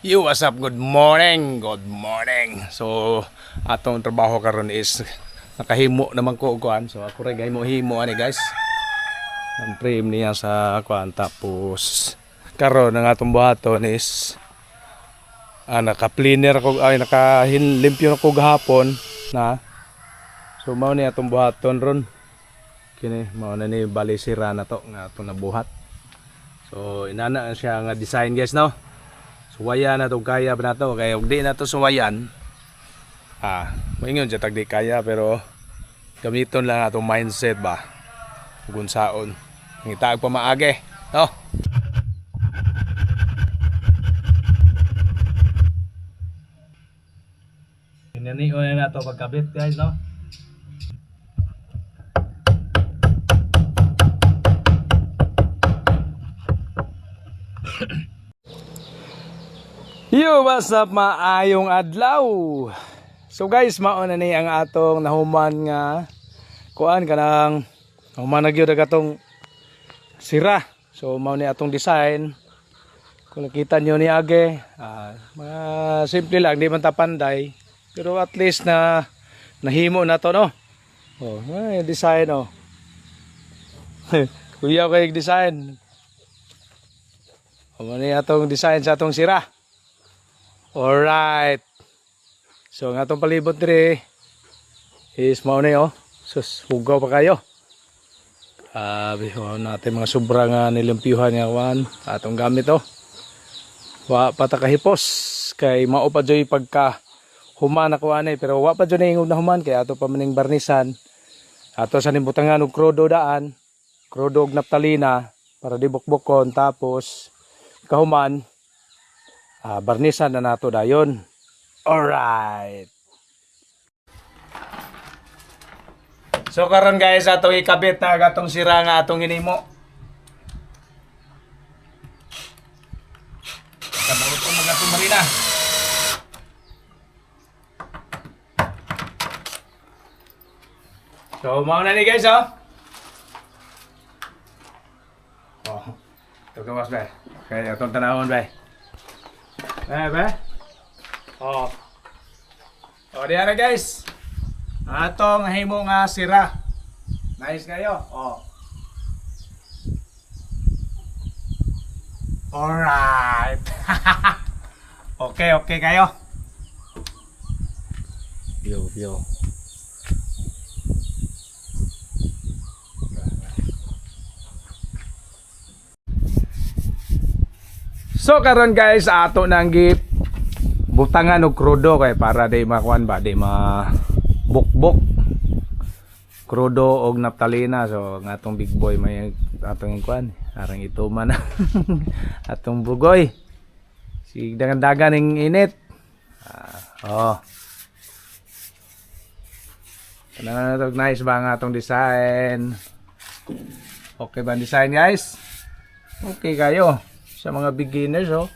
You, what's up? Good morning. Good morning. So, atong trabaho karon is nakahimo naman ko kuan. So, ako rin himo-himo ani guys. Ang frame niya sa kuan tapos karon ang atong buhaton is ah, naka-cleaner ko ay naka-limpyo na ko gahapon na. So, mao ni atong buhaton ron. Kini mao na ni bali sira na to nga atong nabuhat. So, inana siya nga design guys no. Suwayan na itong kaya ba na to. Kaya kung di na to suwayan, ah, maingon siya tag di kaya pero gamiton lang atong mindset ba. Kung saon. Ngitaag pa maage. No? Pinaniyo na na to pagkabit guys no? Yo, what's up maayong adlaw? So guys, mauna ni ang atong nahuman nga kuan kanang nahuman na gyud atong sira. So mao ni atong design. Kung nakita nyo ni Age, ah, mga simple lang, di man ta panday. Pero at least na nahimo na to no. Oh, ay, design oh. Kuya kay design. Amo ni atong design sa atong sira. Alright. So ang atong palibot dire is mao na oh. Sus, hugaw pa kayo. Grabe, uh, natin mga sobra nga nilimpyuhan nga wan. Atong gamit oh. Wa pa ta kahipos kay mao pa joy pagka human ako anay pero wa pa joy na human kay ato pa maning barnisan. Ato sa nimbutangan og krodo daan, krodo og naptalina para di bukbukon tapos kahuman ah, barnisan na nato dayon. Alright. So karon guys atong ikabit na gatong sira nga atong hinimo. Kabawot ko magatong marina. So mao na ni guys oh. Oh. Mas ba? Kaya atong tanawon ba? Eh, ba? Oh. Oh, diyan na guys. Atong himo nga sira. Nice kayo. Oh. Alright. okay, okay kayo. View, view. So karon guys ato nang gip butangan og krudo kay para di makuan ba di ma bukbok krudo og naptalina so nga atong big boy may atong kuan arang ito man atong bugoy. Si dagan-dagan ning init. Ah, oh. Kanang na nice ba atong design? Okay ba ang design guys? Okay kayo sa mga beginners oh